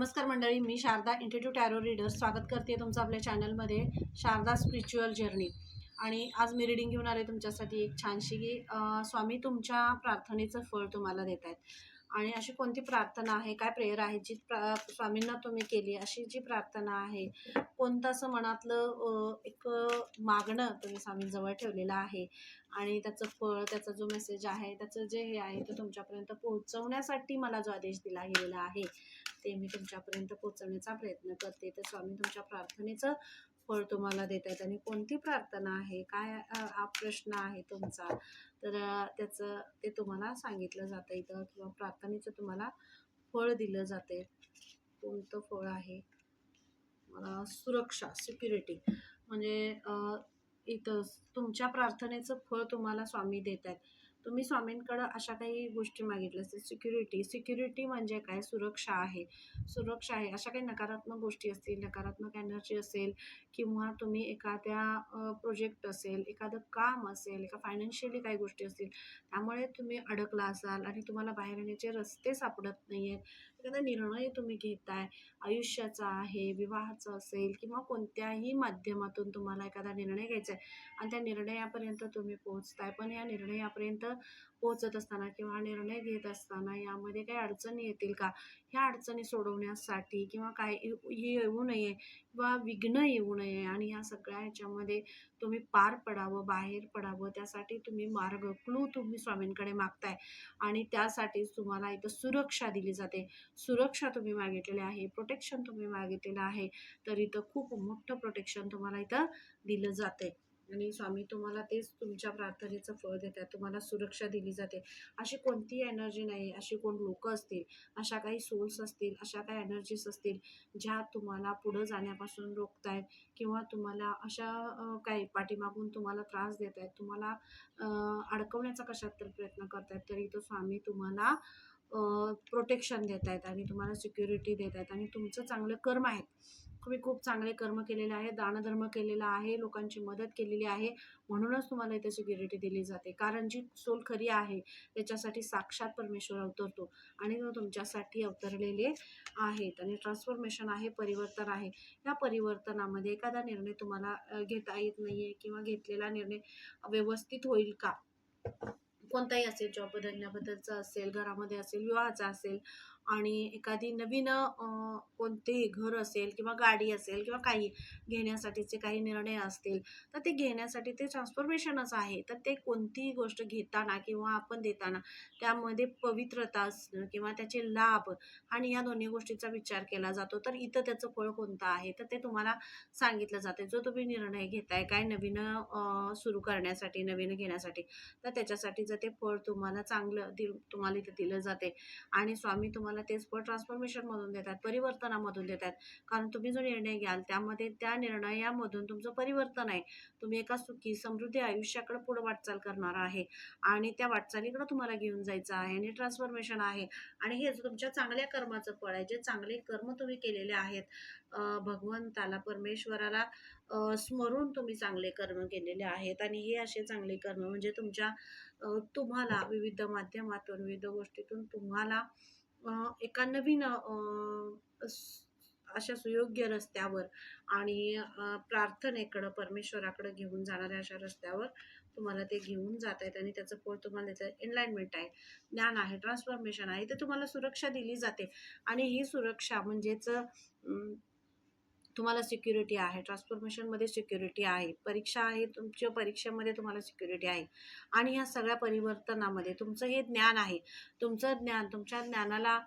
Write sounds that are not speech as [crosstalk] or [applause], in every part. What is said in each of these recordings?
नमस्कार मंडळी मी शारदा इंटिट्यूट टॅरो रीडर स्वागत करते तुमचं आपल्या चॅनलमध्ये शारदा स्पिरिच्युअल जर्नी आणि आज मी रिडिंग घेऊन आले तुमच्यासाठी एक छानशी की स्वामी तुमच्या प्रार्थनेचं फळ तुम्हाला देत आहेत. आणि अशी कोणती प्रार्थना आहे काय प्रेयर आहे जी प्रा स्वामींना तुम्ही केली अशी जी प्रार्थना आहे कोणतं असं मनातलं एक मागणं तुम्ही स्वामींजवळ ठेवलेलं आहे आणि त्याचं फळ त्याचा जो मेसेज आहे त्याचं जे हे आहे ते तुमच्यापर्यंत पोहोचवण्यासाठी मला जो आदेश दिला गेलेला आहे ते मी तुमच्यापर्यंत पोचवण्याचा प्रयत्न करते. तर स्वामी तुमच्या प्रार्थनेचं फळ तुम्हाला देत आहेत. आणि कोणती प्रार्थना आहे? काय हा प्रश्न आहे तुमचा? तर त्याचं ते तुम्हाला सांगितलं जातं इथं किंवा प्रार्थनेचं तुम्हाला फळ दिलं जाते. कोणतं फळ आहे? मला सुरक्षा सिक्युरिटी म्हणजे इथं तुमच्या प्रार्थनेचं फळ तुम्हाला स्वामी देत आहेत. तुम्ही स्वामींकडं अशा काही गोष्टी मागितल्या असतील. सिक्युरिटी सिक्युरिटी म्हणजे काय? सुरक्षा आहे. सुरक्षा आहे. अशा काही नकारात्मक गोष्टी असतील नकारात्मक एनर्जी असेल किंवा तुम्ही एखाद्या प्रोजेक्ट असेल एखादं काम असेल एका फायनान्शियली काही गोष्टी असतील त्यामुळे तुम्ही अडकला असाल आणि तुम्हाला बाहेर येण्याचे रस्ते सापडत नाही आहेत एखादा निर्णय तुम्ही घेताय. आयुष्याचा आहे विवाहाचं असेल किंवा कोणत्याही माध्यमातून तुम्हाला एखादा निर्णय घ्यायचा आहे आणि त्या निर्णयापर्यंत तुम्ही पोहोचताय. पण या निर्णयापर्यंत पोहोचत असताना किंवा निर्णय घेत असताना यामध्ये काही अडचणी येतील का? ह्या अडचणी सोडवण्यासाठी किंवा काय येऊ- येऊ नये किंवा विघ्न येऊ नये आणि ह्या सगळ्या ह्याच्यामध्ये तुम्ही पार पडावं बाहेर पडावं त्यासाठी तुम्ही मार्ग क्लू तुम्ही स्वामींकडे मागताय आणि त्यासाठीच तुम्हाला इथं सुरक्षा दिली जाते. सुरक्षा तुम्ही मागितलेली आहे. प्रोटेक्शन तुम्ही मागितलेलं आहे तर इथं खूप मोठं प्रोटेक्शन तुम्हाला इथं दिलं जाते आणि स्वामी तुम्हाला तेच तुमच्या प्रार्थनेचं फळ देतात तुम्हाला सुरक्षा दिली जाते. अशी कोणती एनर्जी नाही अशी कोण लोक असतील अशा काही सोल्स असतील अशा काही एनर्जीज असतील ज्या तुम्हाला पुढं जाण्यापासून रोखतायत किंवा तुम्हाला अशा काही पाठीमागून तुम्हाला त्रास देत आहेत तुम्हाला अडकवण्याचा कशात तर प्रयत्न करतायत तरी तो स्वामी तुम्हाला प्रोटेक्शन देत आहेत आणि तुम्हाला सिक्युरिटी देत आहेत आणि तुमचं चांगलं कर्म आहे. तुम्ही खूप चांगले कर्म केलेले आहे दानधर्म केलेला आहे लोकांची मदत केलेली आहे. म्हणूनच तुम्हाला इथे सिक्युरिटी दिली जाते. कारण जी सोल खरी आहे त्याच्यासाठी साक्षात परमेश्वर अवतरतो आणि तो तुमच्यासाठी अवतरलेले आहेत. आणि ट्रान्सफॉर्मेशन आहे परिवर्तन आहे. या परिवर्तनामध्ये एखादा निर्णय तुम्हाला घेता येत नाही आहे किंवा घेतलेला निर्णय व्यवस्थित होईल का? कोणताही असेल जॉब बदलण्याबद्दलचा असेल घरामध्ये असेल विवाहाचा असेल आणि एखादी नवीन कोणतेही घर असेल किंवा गाडी असेल किंवा काही घेण्यासाठीचे काही निर्णय असतील तर ते घेण्यासाठी ते ट्रान्सफॉर्मेशनच आहे. तर ते कोणतीही गोष्ट घेताना किंवा आपण देताना त्यामध्ये पवित्रता असणं किंवा त्याचे लाभ आणि या दोन्ही गोष्टीचा विचार केला जातो. तर इथं त्याचं फळ कोणतं आहे? तर ते तुम्हाला सांगितलं जाते. जो तुम्ही निर्णय घेताय काय नवीन सुरू करण्यासाठी नवीन घेण्यासाठी तर त्याच्यासाठी जर ते फळ तुम्हाला चांगलं दिल तुम्हाला इथं दिलं जाते. आणि स्वामी तुम्हाला तेच फळ ट्रान्सफॉर्मेशनमधून देतात परिवर्तनामधून देतात. कारण तुम्ही जो निर्णय घ्याल त्यामध्ये त्या निर्णयामधून तुमचं परिवर्तन आहे. तुम्ही एका सुखी समृद्धी आयुष्याकडे पुढे वाटचाल करणार आहे. आणि त्या वाटचालीकडे तुम्हाला घेऊन जायचं आहे आणि ट्रान्सफॉर्मेशन आहे. आणि हे जो तुमच्या चांगल्या कर्माचं फळ आहे जे चांगले कर्म तुम्ही केलेले आहेत भगवंताला परमेश्वराला स्मरून तुम्ही चांगले कर्म केलेले आहेत. आणि हे असे चांगले कर्म म्हणजे तुमच्या तुम्हाला विविध माध्यमातून विविध गोष्टीतून तुम्हाला एका नवीन अशा सुयोग्य रस्त्यावर आणि प्रार्थनेकडं परमेश्वराकडं घेऊन जाणाऱ्या अशा रस्त्यावर तुम्हाला ते घेऊन जात आहेत आणि त्याचं फळ तुम्हाला त्याचं एनलाइनमेंट आहे. ज्ञान आहे ट्रान्सफॉर्मेशन आहे. ते तुम्हाला सुरक्षा दिली जाते. आणि ही सुरक्षा म्हणजेच तुम्हाला सिक्युरिटी आहे. ट्रान्सफॉर्मेशनमध्ये सिक्युरिटी आहे. परीक्षा आहे तुमच्या परीक्षेमध्ये तुम्हाला सिक्युरिटी आहे. आणि ह्या सगळ्या परिवर्तनामध्ये तुमचं हे ज्ञान आहे. तुमचं ज्ञान तुमच्या ज्ञानाला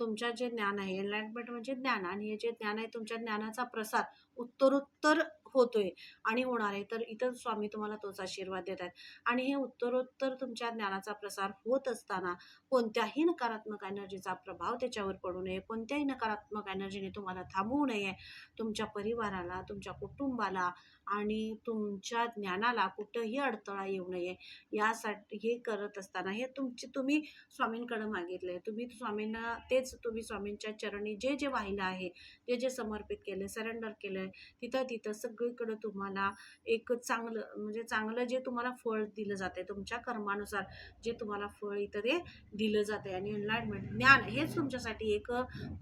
तुमच्या जे ज्ञान आहे एनलाइटमेंट म्हणजे ज्ञान. आणि हे जे ज्ञान आहे तुमच्या ज्ञानाचा प्रसार उत्तरोत्तर होतोय आणि होणार आहे. तर इतर स्वामी तुम्हाला तोच आशीर्वाद देत आहेत आणि हे उत्तरोत्तर तुमच्या ज्ञानाचा प्रसार होत असताना कोणत्याही नकारात्मक एनर्जीचा प्रभाव त्याच्यावर पडू नये. कोणत्याही नकारात्मक एनर्जीने तुम्हाला थांबवू नये. तुमच्या परिवाराला तुमच्या कुटुंबाला आणि तुमच्या ज्ञानाला कुठंही अडथळा येऊ नये. यासाठी हे करत असताना हे तुमचे तुम्ही स्वामींकडं मागितलं आहे तुम्ही स्वामींना तेच तुम्ही स्वामींच्या चरणी जे जे वाहिलं आहे ते जे समर्पित केले सरेंडर केलं आहे तिथं तिथं सगळीकडं तुम्हाला एक चांगलं म्हणजे चांगलं जे तुम्हाला फळ दिलं जाते तुमच्या कर्मानुसार जे तुम्हाला फळ इथं ते दिलं जाते आणि एनलाइटमेंट ज्ञान हेच तुमच्यासाठी एक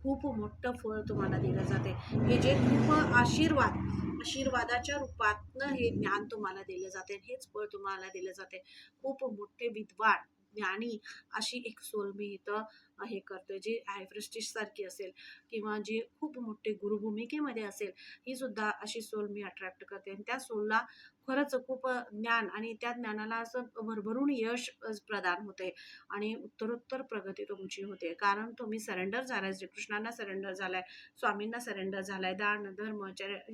खूप मोठं फळ तुम्हाला दिलं जाते हे जे खूप आशीर्वाद आशीर्वादाच्या रूपातनं हे ज्ञान तुम्हाला दिलं जाते हेच बळ तुम्हाला दिलं जाते. खूप मोठे विद्वान ज्ञानी अशी एक सोल मी इथं हे करते जी हायफ्रेस्टिश सारखी असेल किंवा जी खूप मोठी गुरुभूमिकेमध्ये असेल ही सुद्धा अशी सोल मी अट्रॅक्ट करते. आणि त्या सोलला खरंच खूप ज्ञान आणि त्या ज्ञानाला असं भरभरून यश प्रदान होते आणि उत्तरोत्तर प्रगती तुमची होते. कारण तुम्ही सरेंडर झालाय श्रीकृष्णांना सरेंडर झालाय स्वामींना सरेंडर झालाय दान धर्म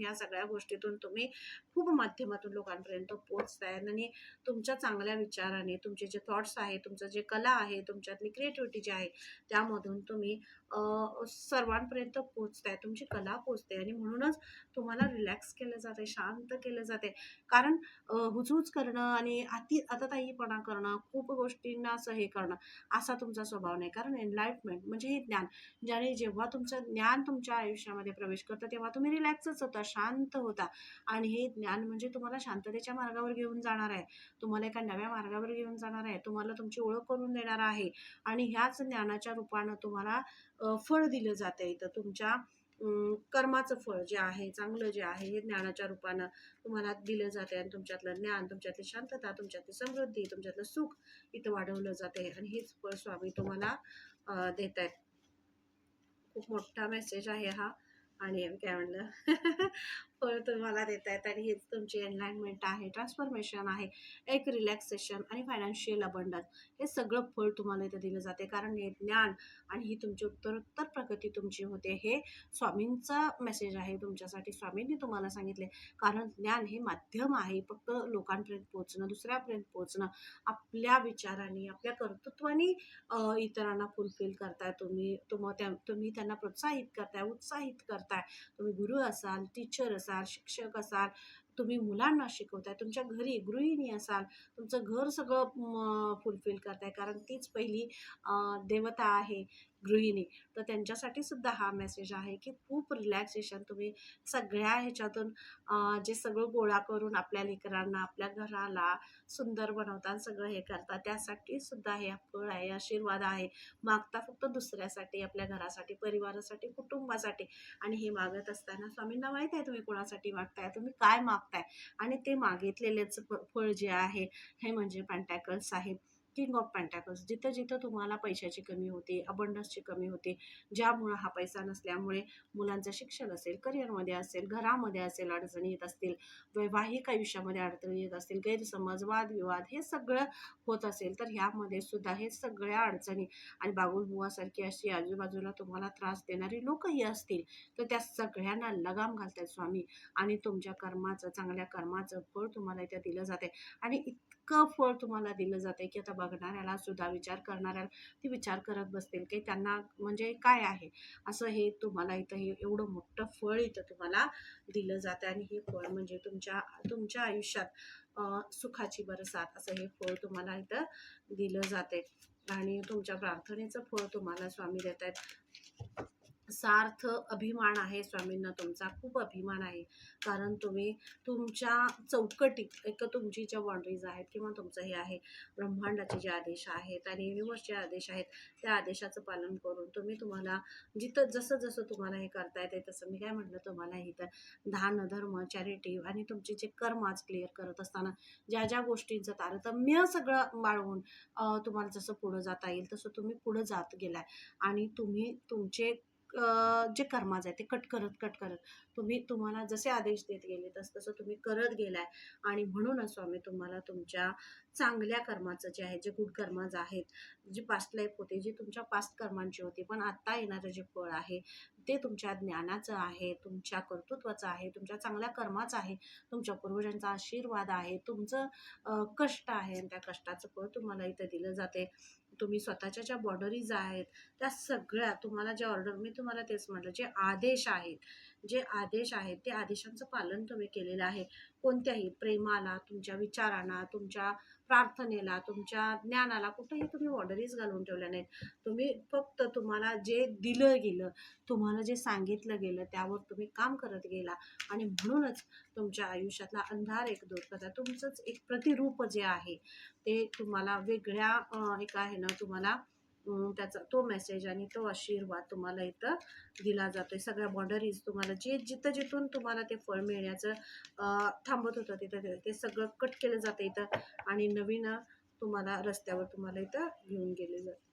या सगळ्या गोष्टीतून तुम्ही खूप माध्यमातून लोकांपर्यंत पोहोचताय. आणि तुमच्या चांगल्या विचाराने तुमचे जे थॉट्स आहे तुमचं जे कला आहे तुमच्यातली क्रिएटिव्हिटी जी आहे त्यामधून तुम्ही सर्वांपर्यंत पोचताय तुमची कला पोचते आणि म्हणूनच तुम्हाला रिलॅक्स केलं जाते शांत केलं जाते कारण हुजूज करणं आणि अति अतताईपणा करणं खूप गोष्टींना असं हे करणं असा तुमचा स्वभाव नाही. कारण एनलाइटमेंट म्हणजे हे ज्ञान. ज्याने जेव्हा तुमचं ज्ञान तुमच्या आयुष्यामध्ये प्रवेश करतं तेव्हा तुम्ही रिलॅक्सच होता शांत होता. आणि हे ज्ञान म्हणजे तुम्हाला शांततेच्या मार्गावर घेऊन जाणार आहे. तुम्हाला एका नव्या मार्गावर घेऊन जाणार आहे. तुम्हाला तुमची ओळख करून देणार आहे. आणि ह्याच ज्ञानाची फळाच्या रूपानं तुम्हाला फळ दिलं जातं इथं. तुमच्या कर्माचं फळ जे आहे चांगलं जे आहे हे ज्ञानाच्या रूपानं तुम्हाला दिलं जाते आणि तुमच्यातलं ज्ञान तुमच्यातली शांतता तुमच्यातली समृद्धी तुमच्यातलं सुख इथं वाढवलं जाते आणि हेच फळ स्वामी तुम्हाला देत आहेत खूप मोठा मेसेज आहे हा. आणि काय म्हणलं? [laughs] फळ तुम्हाला देत आहेत आणि हेच तुमची एनलाइनमेंट आहे ट्रान्सफॉर्मेशन आहे एक रिलॅक्सेशन आणि फायनान्शियल अबंडन्स हे सगळं फळ तुम्हाला इथं दिलं जाते. कारण हे ज्ञान आणि ही तुमची उत्तरोत्तर प्रगती तुमची होते हे स्वामींचा मेसेज आहे तुमच्यासाठी. स्वामींनी तुम्हाला सांगितले. कारण ज्ञान हे माध्यम आहे. फक्त लोकांपर्यंत पोहोचणं दुसऱ्यापर्यंत पोहोचणं आपल्या विचारांनी आपल्या कर्तृत्वाने इतरांना फुलफिल करताय तुम्ही. तुम त्या तुम्ही त्यांना प्रोत्साहित करताय उत्साहित करताय. तुम्ही गुरु असाल टीचर असाल शिक्षक असाल तुम्ही मुलांना शिकवताय तुमच्या घरी गृहिणी असाल तुमचं घर सगळं फुलफिल करताय. कारण तीच पहिली देवता आहे. गृहिणी. तर त्यांच्यासाठी सुद्धा हा मेसेज आहे की खूप रिलॅक्सेशन तुम्ही सगळ्या ह्याच्यातून जे सगळं गोळा करून आपल्या लेकरांना आपल्या घराला सुंदर बनवतात सगळं हे करतात त्यासाठी सुद्धा हे फळ आहे आशीर्वाद आहे. मागता फक्त दुसऱ्यासाठी आपल्या घरासाठी परिवारासाठी कुटुंबासाठी. आणि हे मागत असताना स्वामींना माहीत आहे तुम्ही कोणासाठी मागताय? तुम्ही काय मागताय? आणि ते मागितलेलेच फ- फळ जे आहे हे म्हणजे पॅन्टॅकल्स आहे किंग ऑफ पॅन्टॅकल्स जिथं जिथं तुम्हाला पैशाची कमी होते अबंडन्सची कमी होते ज्यामुळं हा पैसा नसल्यामुळे मुलांचं शिक्षण असेल करिअरमध्ये असेल घरामध्ये असेल अडचणी येत असतील वैवाहिक आयुष्यामध्ये अडचणी येत असतील गैरसमज वादविवाद हे सगळं होत असेल तर ह्यामध्ये सुद्धा हे सगळ्या अडचणी आणि बागुलबुवासारखी अशी आजूबाजूला तुम्हाला त्रास देणारी लोकही असतील तर त्या सगळ्यांना लगाम घालतात स्वामी. आणि तुमच्या कर्माचं चांगल्या कर्माचं फळ तुम्हाला इथे दिलं जाते आणि क फळ तुम्हाला दिलं जातं की आता बघणाऱ्याला सुद्धा विचार करणाऱ्याला ते विचार करत बसतील की त्यांना म्हणजे काय आहे? असं हे तुम्हाला इथं हे एवढं मोठं फळ इथं तुम्हाला दिलं जातं आणि हे फळ म्हणजे तुमच्या तुमच्या आयुष्यात सुखाची बरसात असं हे फळ तुम्हाला इथं दिलं जाते आणि तुमच्या प्रार्थनेचं फळ तुम्हाला स्वामी देत आहेत सार्थ अभिमान आहे स्वामींना तुमचा खूप अभिमान आहे. कारण तुम्ही तुमच्या चौकटीत एक तुमची ज्या बाउंड्रीज आहेत किंवा तुमचं हे आहे ब्रह्मांडाचे जे आदेश आहेत आणि युनिवर्सचे आदेश आहेत त्या आदेशाचं पालन करून तुम्ही तुम्हाला जिथं जसं जसं तुम्हाला हे करता येते तसं मी काय म्हटलं तुम्हाला इथं दान धर्म चॅरिटी आणि तुमचे जे कर्म आज क्लिअर करत असताना ज्या ज्या गोष्टींचं तारतम्य सगळं बाळवून तुम्हाला जसं पुढं जाता येईल तसं तुम्ही पुढं जात गेलाय. आणि तुम्ही तुमचे जे कर्माज आहे ते कट करत कट करत. तुम्ही तुम्हाला जसे आदेश देत गेले तस तसं तुम्ही करत गेलाय. आणि म्हणूनच स्वामी तुम्हाला तुमच्या चांगल्या कर्माचं जे आहे जे गुड कर्माज आहेत जी पास्ट लाईफ होती जी तुमच्या पास्ट कर्मांची होती पण आत्ता येणारं जे फळ आहे ते तुमच्या ज्ञानाचं आहे तुमच्या कर्तृत्वाचं आहे तुमच्या चांगल्या कर्माचं आहे तुमच्या पूर्वजांचा आशीर्वाद आहे तुमचं कष्ट आहे आणि त्या कष्टाचं फळ तुम्हाला इथं दिलं जाते. तुम्ही स्वतःच्या ज्या बॉर्डरीज आहेत त्या सगळ्या तुम्हाला ज्या ऑर्डर मी तुम्हाला तेच म्हटलं जे आदेश आहेत जे आदेश आहेत ते आदेशांचं पालन तुम्ही केलेलं आहे. कोणत्याही प्रेमाला तुमच्या विचारांना तुमच्या प्रार्थनेला तुमच्या ज्ञानाला कुठेही तुम्ही ऑर्डरीज घालून ठेवल्या नाहीत. तुम्ही फक्त तुम्हाला जे दिलं गेलं तुम्हाला जे सांगितलं गेलं त्यावर तुम्ही काम करत गेला. आणि म्हणूनच तुमच्या आयुष्यातला अंधार एक दूर करता. तुमचंच एक प्रतिरूप जे आहे ते तुम्हाला वेगळ्या एक एका आहे ना तुम्हाला त्याचा तो मेसेज आणि तो आशीर्वाद तुम्हाला इथं दिला जातोय. सगळ्या बॉर्डरीज तुम्हाला जे जिथं जिथून तुम्हाला ते फळ मिळण्याचं थांबत होतं तिथं ते- सगळं कट केलं जातं इथं आणि नवीन तुम्हाला रस्त्यावर तुम्हाला इथं घेऊन गेले जाते.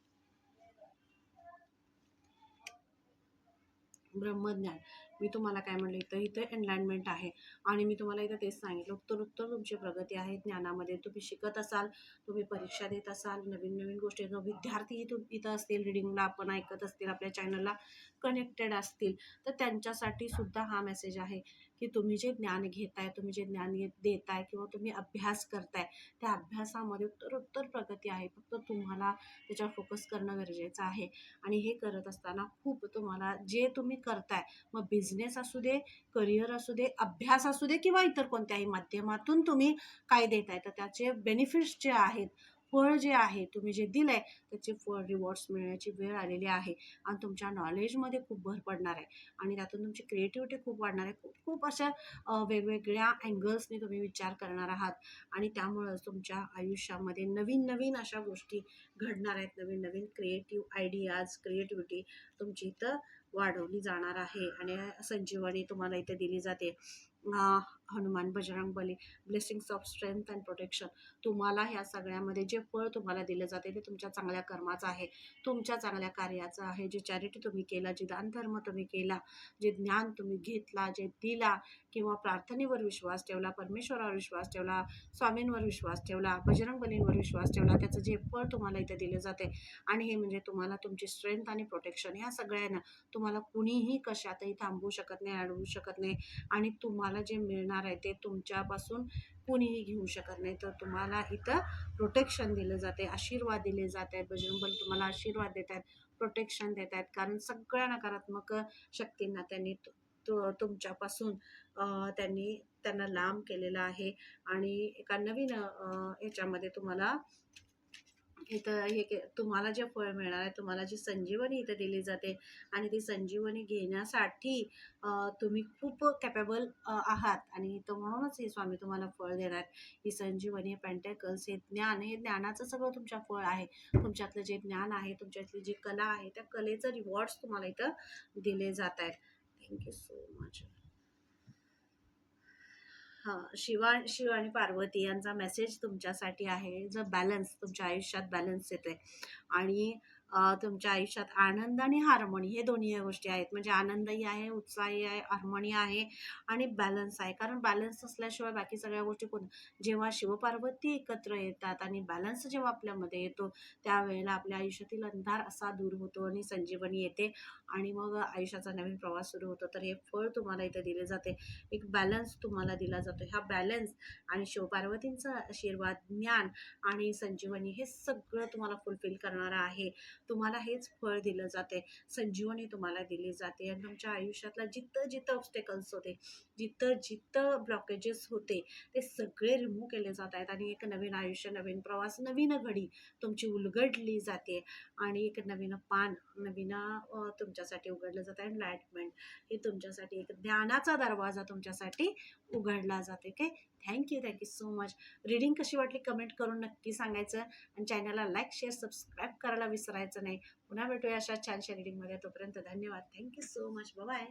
ब्रह्मज्ञान. मी तुम्हाला काय म्हणलं इथं इथं एनलाइनमेंट आहे. आणि मी तुम्हाला इथं तेच सांगितलं उत्तर उत्तर तुमची प्रगती आहे ज्ञानामध्ये तुम्ही शिकत असाल तुम्ही परीक्षा देत असाल नवीन नवीन गोष्टी विद्यार्थीही विद्यार्थी इथं इथं असतील रिडिंगला आपण ऐकत असतील आपल्या चॅनलला कनेक्टेड असतील तर त्यांच्यासाठी सुद्धा हा मेसेज आहे. की तुम्ही जे ज्ञान घेताय तुम्ही जे ज्ञान देताय किंवा तुम्ही अभ्यास करताय त्या अभ्यासामध्ये उत्तरोत्तर प्रगती आहे. फक्त तुम्हाला त्याच्यावर फोकस करणं गरजेचं आहे. आणि हे करत असताना खूप तुम्हाला जे तुम्ही करताय मग बिझनेस असू दे करिअर असू दे अभ्यास असू दे किंवा इतर कोणत्याही माध्यमातून तुम्ही काय देताय तर त्याचे बेनिफिट्स जे आहेत फळ जे आहे तुम्ही जे दिलंय त्याचे फळ रिवॉर्ड्स मिळण्याची वेळ आलेली आहे आणि तुमच्या नॉलेजमध्ये खूप भर पडणार आहे. आणि त्यातून तुमची क्रिएटिव्हिटी खूप वाढणार आहे. खूप खूप अशा वेगवेगळ्या अँगल्सने तुम्ही विचार करणार आहात. आणि त्यामुळंच तुमच्या आयुष्यामध्ये नवीन नवीन अशा गोष्टी घडणार आहेत. नवीन नवीन क्रिएटिव्ह आयडियाज क्रिएटिव्हिटी तुमची इथं वाढवली जाणार आहे. आणि संजीवनी तुम्हाला इथे दिली जाते. Hanuman Bajrang Bali blessings of strength and protection तुम्हाला ह्या सगळ्यामध्ये जे फळ तुम्हाला दिलं जाते ते तुमच्या चांगल्या कर्माचं आहे. तुमच्या चांगल्या कार्याचं आहे. जे चॅरिटी तुम्ही केला जे दानधर्म तुम्ही केला जे ज्ञान तुम्ही घेतला जे दिला किंवा प्रार्थनेवर विश्वास ठेवला परमेश्वरावर विश्वास ठेवला स्वामींवर विश्वास ठेवला बजरंग बलींवर विश्वास ठेवला त्याचं जे फळ तुम्हाला इथे दिलं जाते. आणि हे म्हणजे तुम्हाला तुमची स्ट्रेंथ आणि प्रोटेक्शन ह्या सगळ्यांना तुम्हाला कुणीही कशातही थांबवू शकत नाही अडवू शकत नाही. आणि तुम्हाला जे मिळणार आहे ते तुमच्यापासून कुणीही घेऊ शकत नाही. तर तुम्हाला इथं प्रोटेक्शन दिलं जाते आशीर्वाद दिले जात आहेत बजरंगबली तुम्हाला आशीर्वाद देत आहेत प्रोटेक्शन देत आहेत कारण सगळ्या नकारात्मक शक्तींना त्यांनी तुमच्यापासून त्यांनी त्यांना लांब केलेलं आहे. आणि एका नवीन याच्यामध्ये तुम्हाला इथं हे के तुम्हाला जे फळ मिळणार आहे तुम्हाला जी संजीवनी इथं दिली जाते आणि ती संजीवनी घेण्यासाठी तुम्ही खूप कॅपेबल आहात. आणि तर म्हणूनच हे स्वामी तुम्हाला फळ देणार आहेत. ही संजीवनी पेंटेकल्स हे ज्ञान हे ज्ञानाचं सगळं तुमच्या फळ आहे. तुमच्यातलं जे ज्ञान आहे तुमच्यातली जी कला आहे त्या कलेचं रिवॉर्ड्स तुम्हाला इथं दिले जात आहेत. थँक्यू सो मच हां शिवा शिव आणि पार्वती यांचा मेसेज तुमच्यासाठी आहे. जो बॅलन्स तुमच्या आयुष्यात बॅलन्स येते आणि तुमच्या आयुष्यात आनंद आणि हार्मोनी हे दोन्ही गोष्टी आहेत. म्हणजे आनंदही आहे उत्साही आहे हार्मोनी आहे आणि बॅलन्स आहे. कारण बॅलन्स असल्याशिवाय बाकी सगळ्या गोष्टी कोण जेव्हा शिवपार्वती एकत्र येतात आणि बॅलन्स जेव्हा आपल्यामध्ये येतो त्यावेळेला आपल्या आयुष्यातील अंधार असा दूर होतो आणि संजीवनी येते आणि मग आयुष्याचा नवीन प्रवास सुरू होतो. तर हे फळ तुम्हाला इथे दिले जाते. एक बॅलन्स तुम्हाला दिला जातो. ह्या बॅलन्स आणि शिवपार्वतींचा आशीर्वाद ज्ञान आणि संजीवनी हे सगळं तुम्हाला फुलफिल करणारं आहे. तुम्हाला हेच फळ दिलं जाते. संजीवनी तुम्हाला दिली जाते. आणि तुमच्या आयुष्यातला जिथं जिथं ऑब्स्टेकल्स होते जिथं जिथं ब्लॉकेजेस होते ते सगळे रिमूव्ह केले जात आहेत. आणि एक नवीन आयुष्य नवीन प्रवास नवीन घडी तुमची उलगडली जाते. आणि एक नवीन पान नवीन तुमच्यासाठी उघडलं जातं. आहे एनलाइटमेंट हे तुमच्यासाठी एक ज्ञानाचा दरवाजा तुमच्यासाठी उघडला जाते. काय thank you thank you so much. Reading कशी वाटली कमेंट करून नक्की सांगायचं आणि चॅनलला लाईक शेअर सबस्क्राईब करायला विसरायचं नाही. पुन्हा भेटूया अशा छानशा रीडिंगमध्ये तोपर्यंत धन्यवाद. Thank you so much. Bye.